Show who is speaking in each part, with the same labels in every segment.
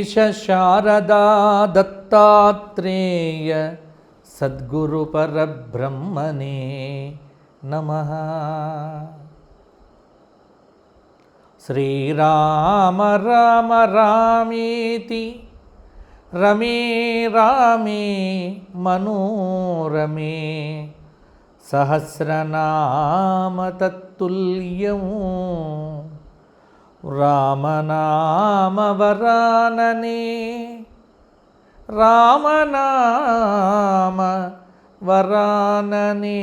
Speaker 1: श्रीगणेशशारदा दत्तात्रेय सद्गुरुपरब्रह्मणे नमः श्रीराम राम रामेति ரமே ராமே மனோரமே சஹசிரநாம தத்துல்யம் ராமநாமவரானனே. ராமநாம வரானனே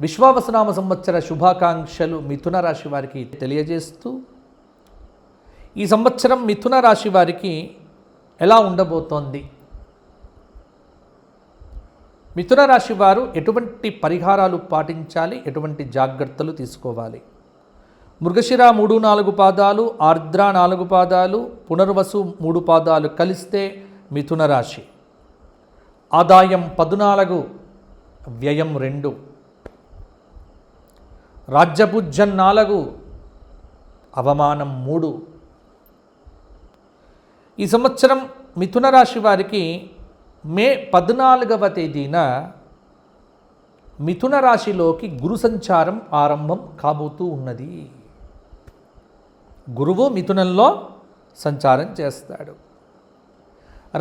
Speaker 1: విశ్వావసనామ సంవత్సర శుభాకాంక్షలు మిథున రాశి వారికి తెలియజేస్తూ ఈ సంవత్సరం మిథున రాశి వారికి ఎలా ఉండబోతోంది? మిథున రాశి వారు ఎటువంటి పరిహారాలు పాటించాలి? ఎటువంటి జాగ్రత్తలు తీసుకోవాలి? మృగశిర మూడు నాలుగు పాదాలు ఆర్ద్ర నాలుగు పాదాలు పునర్వసు మూడు పాదాలు కలిస్తే మిథున రాశి. ఆదాయం పద్నాలుగు వ్యయం రెండు. రాజ్యభుజ్యం నాలుగు అవమానం మూడు. ఈ సంవత్సరం మిథున రాశి వారికి మే పద్నాలుగవ తేదీన మిథున రాశిలోకి గురు సంచారం ఆరంభం కాబోతూ ఉన్నది. గురువు మిథునంలో సంచారం చేస్తాడు.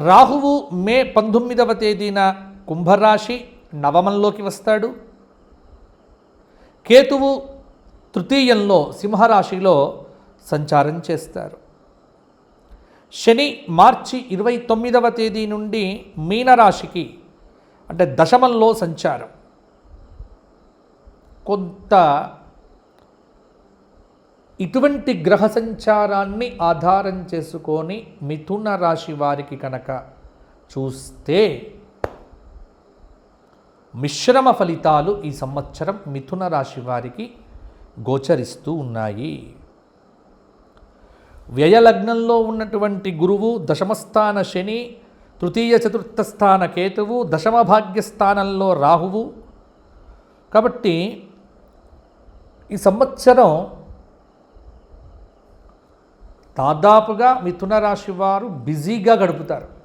Speaker 1: రాహువు మే పంతొమ్మిదవ తేదీన కుంభరాశి నవమంలోకి వస్తాడు. కేతువు తృతీయంలో సింహరాశిలో సంచారం చేస్తారు. శని మార్చి ఇరవై తొమ్మిదవ తేదీ నుండి మీనరాశికి అంటే దశమంలో సంచారం. కొంత ఇటువంటి గ్రహ సంచారాన్ని ఆధారం చేసుకొని మిథున రాశి వారికి కనుక చూస్తే మిశ్రమ ఫలితాలు ఈ సంవత్సరం మిథున రాశి వారికి గోచరిస్తూ ఉన్నాయి. వ్యయలగ్నంలో ఉన్నటువంటి గురువు దశమస్థాన శని తృతీయ చతుర్థ స్థాన కేతువు దశమ భాగ్యస్థానంలో రాహువు. కాబట్టి ఈ సంవత్సరం దాదాపుగా మిథున రాశి వారు బిజీగా గడుపుతారు.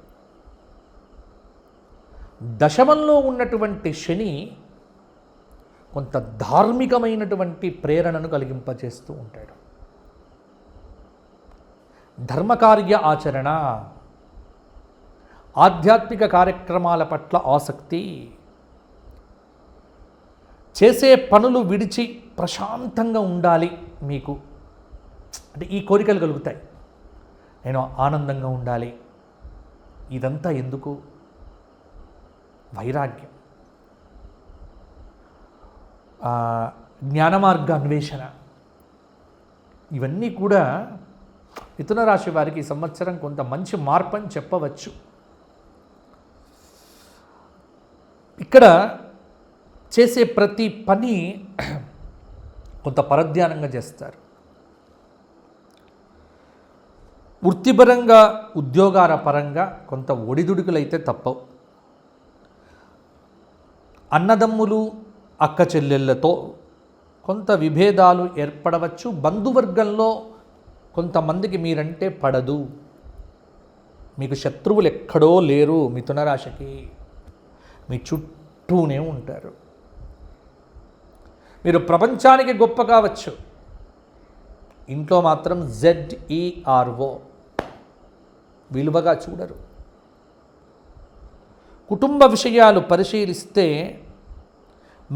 Speaker 1: దశమంలో ఉన్నటువంటి శని కొంత ధార్మికమైనటువంటి ప్రేరణను కలిగింపజేస్తూ ఉంటాడు. ధర్మకార్య ఆచరణ ఆధ్యాత్మిక కార్యక్రమాల పట్ల ఆసక్తి చేసే పనులు విడిచి ప్రశాంతంగా ఉండాలి మీకు. అంటే ఈ కోరికలు కలుగుతాయి. నేను ఆనందంగా ఉండాలి. ఇదంతా ఎందుకు? వైరాగ్యం. జ్ఞానమార్గ అన్వేషణ. ఇవన్నీ కూడా మిథున రాశి వారికి ఈ సంవత్సరం కొంత మంచి మార్పు అని చెప్పవచ్చు. ఇక్కడ చేసే ప్రతి పని కొంత పరధ్యానంగా చేస్తారు. వృత్తిపరంగా ఉద్యోగాల పరంగా కొంత ఒడిదుడుకులైతే తప్పవు. అన్నదమ్ములు అక్క చెల్లెళ్ళతో కొంత విభేదాలు ఏర్పడవచ్చు. బంధువర్గంలో కొంతమందికి మీరంటే పడదు. మీకు శత్రువులు ఎక్కడో లేరు మిథున రాశికి మీ చుట్టూనే ఉంటారు. మీరు ప్రపంచానికి గొప్ప కావచ్చు. ఇంట్లో మాత్రం జెడ్ఈఆర్ఓ విలువగా చూడరు. కుటుంబ విషయాలు పరిశీలిస్తే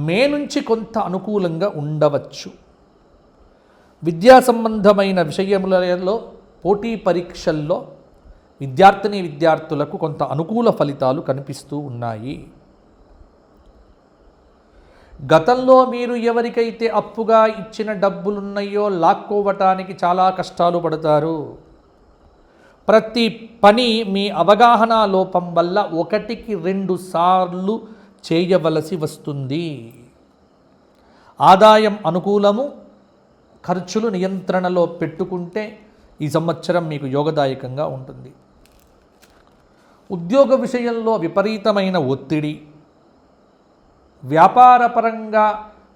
Speaker 1: మే నుంచి కొంత అనుకూలంగా ఉండవచ్చు. విద్యా సంబంధమైన విషయములలో పోటీ పరీక్షల్లో విద్యార్థిని విద్యార్థులకు కొంత అనుకూల ఫలితాలు కనిపిస్తూ ఉన్నాయి. గతంలో మీరు ఎవరికైతే అప్పుగా ఇచ్చిన డబ్బులున్నాయో లాక్కోవటానికి చాలా కష్టాలు పడతారు. ప్రతి పని మీ అవగాహన లోపం వల్ల ఒకటికి రెండు సార్లు చేయవలసి వస్తుంది. ఆదాయం అనుకూలము ఖర్చులు నియంత్రణలో పెట్టుకుంటే ఈ సంవత్సరం మీకు యోగదాయకంగా ఉంటుంది. ఉద్యోగ విషయంలో విపరీతమైన ఒత్తిడి వ్యాపారపరంగా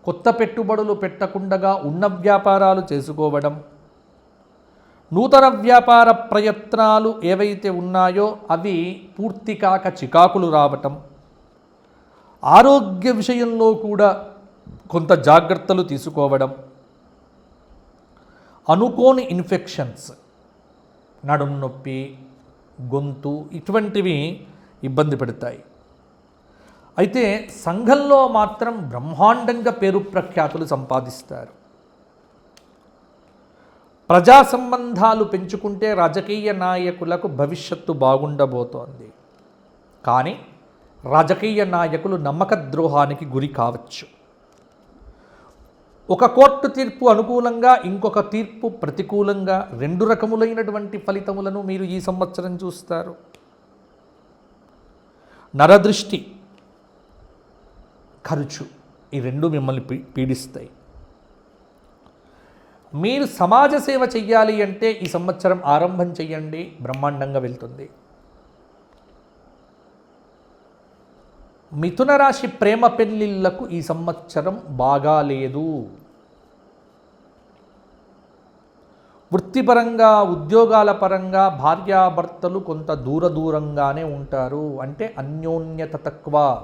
Speaker 1: కొత్త పెట్టుబడులు పెట్టకుండా ఉన్న వ్యాపారాలు చేసుకోవడం నూతన వ్యాపార ప్రయత్నాలు ఏవైతే ఉన్నాయో అవి పూర్తి కాక చికాకులు రావటం ఆరోగ్య విషయంలో కూడా కొంత జాగ్రత్తలు తీసుకోవడం అనుకోని ఇన్ఫెక్షన్స్ నడుము నొప్పి గొంతు ఇటువంటివి ఇబ్బంది పెడతాయి. అయితే సంఘంలో మాత్రం బ్రహ్మాండంగా పేరు ప్రఖ్యాతులు సంపాదిస్తారు. ప్రజా సంబంధాలు పెంచుకుంటే రాజకీయ నాయకులకు భవిష్యత్తు బాగుండబోతోంది. కానీ రాజకీయ నాయకులు నమ్మక ద్రోహానికి గురి కావచ్చు. ఒక కోర్టు తీర్పు అనుకూలంగా ఇంకొక తీర్పు ప్రతికూలంగా రెండు రకములైనటువంటి ఫలితములను మీరు ఈ సంవత్సరం చూస్తారు. నరదృష్టి ఖర్చు ఈ రెండు మిమ్మల్ని పీ పీడిస్తాయి. మీరు సమాజ సేవ చెయ్యాలి అంటే ఈ సంవత్సరం ఆరంభం చెయ్యండి. బ్రహ్మాండంగా వెళ్తుంది. మిథున రాశి ప్రేమ పెళ్ళిళ్ళకు ఈ సంవత్సరం బాగాలేదు వృత్తిపరంగా ఉద్యోగాల పరంగా భార్యాభర్తలు కొంత దూర దూరంగానే ఉంటారు. అంటే అన్యోన్యత తక్కువ.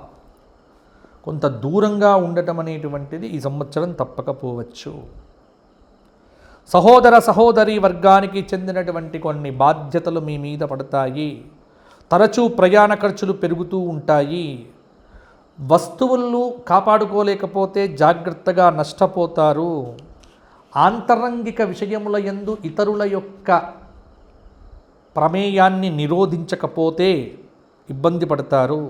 Speaker 1: కొంత దూరంగా ఉండటం అనేటువంటిది ఈ సంవత్సరం తప్పకపోవచ్చు. సహోదర సహోదరి వర్గానికి చెందినటువంటి కొన్ని బాధ్యతలు మీ మీద పడతాయి. తరచూ ప్రయాణ ఖర్చులు పెరుగుతూ ఉంటాయి. వస్తువులను కాపాడుకోలేకపోతే జాగ్రత్తగా నష్టపోతారు. ఆంతరంగిక విషయముల ఎందు ఇతరుల యొక్క ప్రమేయాన్ని నిరోధించకపోతే ఇబ్బంది పడతారు.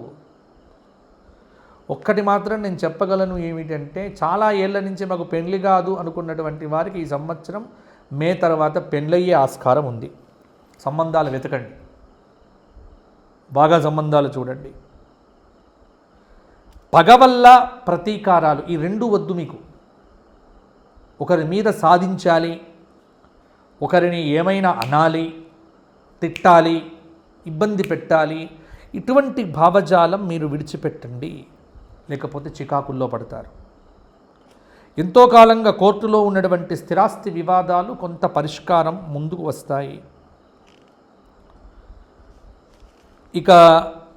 Speaker 1: ఒక్కటి మాత్రం నేను చెప్పగలను ఏమిటంటే చాలా ఏళ్ళ నుంచి మాకు పెండ్లి కాదు అనుకున్నటువంటి వారికి ఈ సంవత్సరం మే తర్వాత పెండ్లయ్యే ఆస్కారం ఉంది. సంబంధాలు వెతకండి. బాగా సంబంధాలు చూడండి. పగ వల్ల ప్రతీకారాలు ఈ రెండు వద్దు మీకు. ఒకరి మీద సాధించాలి ఒకరిని ఏమైనా అనాలి తిట్టాలి ఇబ్బంది పెట్టాలి ఇటువంటి భావజాలం మీరు విడిచిపెట్టండి. లేకపోతే చికాకుల్లో పడతారు. ఎంతో కాలంగా కోర్టులో ఉన్నటువంటి స్థిరాస్తి వివాదాలు కొంత పరిష్కారం ముందుకు వస్తాయి. ఇక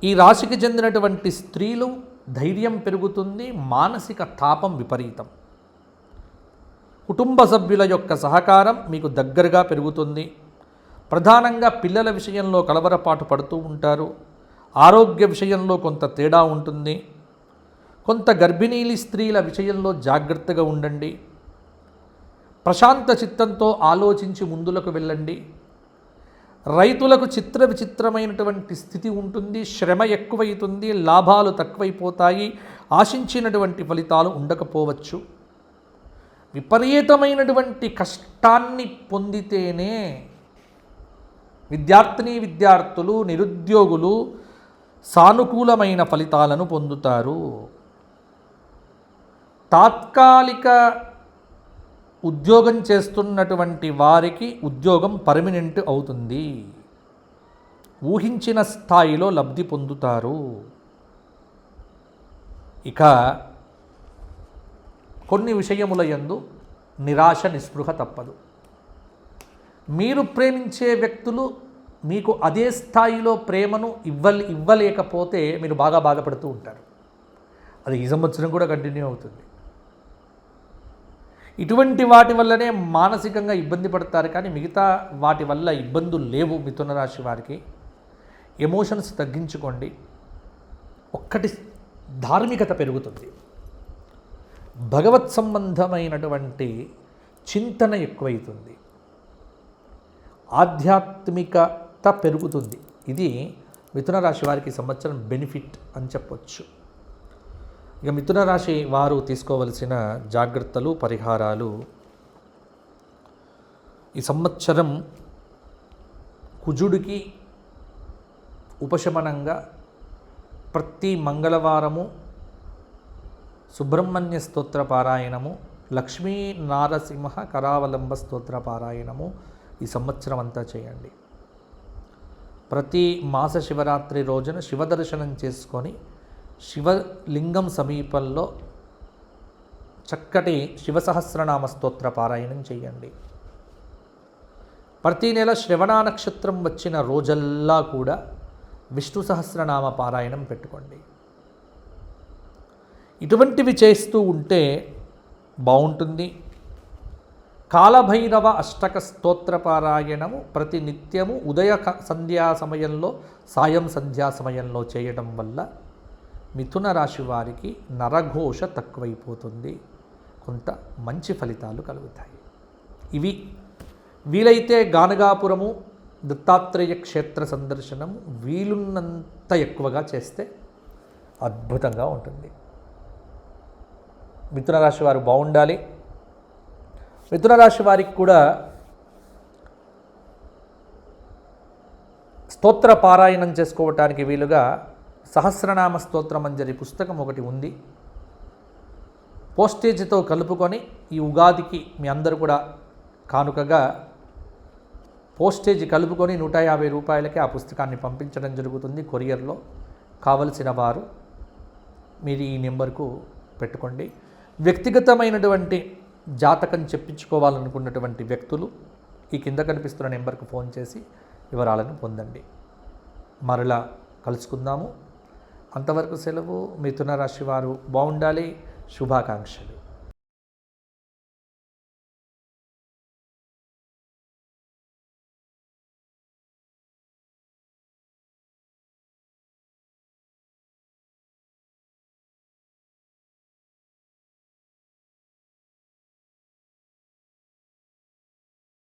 Speaker 1: ఈ రాశికి చెందినటువంటి స్త్రీలు ధైర్యం పెరుగుతుంది మానసిక తాపం విపరీతం. కుటుంబ సభ్యుల యొక్క సహకారం మీకు దగ్గరగా పెరుగుతుంది. ప్రధానంగా పిల్లల విషయంలో కలవరపాటు పడుతూ ఉంటారు. ఆరోగ్య విషయంలో కొంత తేడా ఉంటుంది. కొంత గర్భిణీలి స్త్రీల విషయంలో జాగ్రత్తగా ఉండండి. ప్రశాంత చిత్తంతో ఆలోచించి ముందులకు వెళ్ళండి. రైతులకు చిత్ర విచిత్రమైనటువంటి స్థితి ఉంటుంది శ్రమ ఎక్కువైతుంది లాభాలు తక్కువైపోతాయి ఆశించినటువంటి ఫలితాలు ఉండకపోవచ్చు. విపరీతమైనటువంటి కష్టాన్ని పొందితేనే విద్యార్థిని విద్యార్థులు నిరుద్యోగులు సానుకూలమైన ఫలితాలను పొందుతారు. తాత్కాలిక ఉద్యోగం చేస్తున్నటువంటి వారికి ఉద్యోగం పర్మినెంట్ అవుతుంది. ఊహించిన స్థాయిలో లబ్ధి పొందుతారు. ఇక కొన్ని విషయముల యందు నిరాశ నిస్పృహ తప్పదు. మీరు ప్రేమించే వ్యక్తులు మీకు అదే స్థాయిలో ప్రేమను ఇవ్వలే ఇవ్వలేకపోతే మీరు బాగా బాధపడుతూ ఉంటారు. అది ఈ సంవత్సరం కూడా కంటిన్యూ అవుతుంది. ఇటువంటి వాటి వల్లనే మానసికంగా ఇబ్బంది పడతారు కానీ మిగతా వాటి వల్ల ఇబ్బందులు లేవు మిథున రాశి వారికి. ఎమోషన్స్ తగ్గించుకోండి. ఒక్కటి ధార్మికత పెరుగుతుంది. భగవత్ సంబంధమైనటువంటి చింతన ఎక్కువైతుంది. ఆధ్యాత్మికత పెరుగుతుంది. ఇది మిథున రాశి వారికి సంవత్సరం బెనిఫిట్ అని చెప్పొచ్చు. ఇక మిథున రాశి వారు తీసుకోవలసిన జాగ్రత్తలు పరిహారాలు. ఈ సంవత్సరం కుజుడికి ఉపశమనంగా ప్రతి మంగళవారము సుబ్రహ్మణ్య స్తోత్ర పారాయణము లక్ష్మీ నారసింహ కరావలంబ స్తోత్ర పారాయణము ఈ సంవత్సరం అంతా చేయండి. ప్రతి మాస శివరాత్రి రోజున శివ దర్శనం చేసుకొని శివలింగం సమీపంలో చక్కటి శివ సహస్రనామ స్తోత్ర పారాయణం చేయండి. ప్రతి నెల శ్రవణ నక్షత్రం వచ్చిన రోజల్లా కూడా విష్ణు సహస్రనామ పారాయణం పెట్టుకోండి. ఇటువంటివి చేస్తూ ఉంటే బాగుంటుంది. కాలభైరవ అష్టక స్తోత్ర పారాయణము ప్రతి నిత్యము ఉదయ సంధ్యా సమయంలో సాయం సంధ్యా సమయంలో చేయడం వల్ల మిథున రాశి వారికి నరఘోష తక్కువైపోతుంది. కొంత మంచి ఫలితాలు కలుగుతాయి. ఇవి వీలైతే గానగాపురము దత్తాత్రేయ క్షేత్ర సందర్శనం వీలున్నంత ఎక్కువగా చేస్తే అద్భుతంగా ఉంటుంది. మిథున రాశి వారు బాగుండాలి. మిథున రాశి వారికి కూడా స్తోత్ర పారాయణం చేసుకోవటానికి వీలుగా సహస్రనామ స్తోత్ర మంజరి పుస్తకం ఒకటి ఉంది. పోస్టేజ్తో కలుపుకొని ఈ ఉగాదికి మీ అందరూ కూడా కానుకగా పోస్టేజ్ కలుపుకొని నూట యాభై రూపాయలకి ఆ పుస్తకాన్ని పంపించడం జరుగుతుంది కొరియర్లో. కావలసిన వారు మీరు ఈ నెంబర్కు పెట్టుకోండి. వ్యక్తిగతమైనటువంటి జాతకం చెప్పించుకోవాలనుకున్నటువంటి వ్యక్తులు ఈ కింద కనిపిస్తున్న నెంబర్కు ఫోన్ చేసి వివరాలను పొందండి. మరలా కలుసుకుందాము. అంతవరకు సెలవు మిథున రాశి వారు బాగుండాలి. శుభాకాంక్షలు.